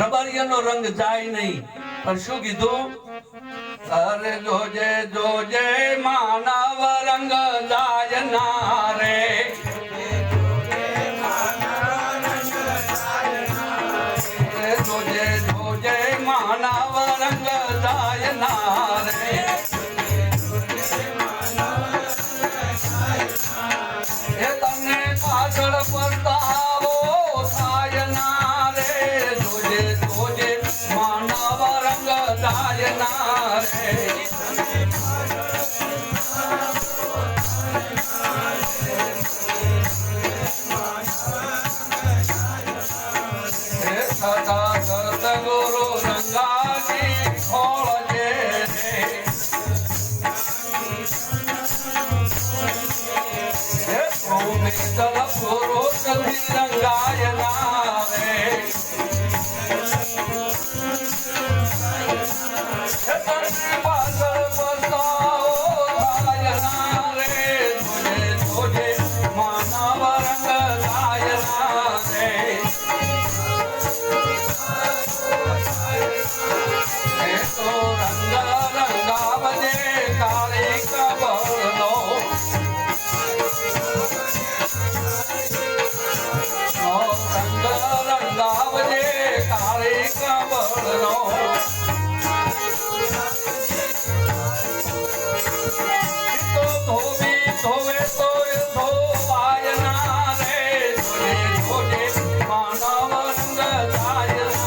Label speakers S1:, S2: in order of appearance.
S1: રબારિયાનો રંગ જાય નહીં. પણ શું કીધું? અરે જોજે જોજે, માનવ રંગ જાય ના રે પાછળ પસ્તાવો તારનાર સદા સદગુરુ રંગાની ખોળજે હે સૌ મિત્ર Hallelujah.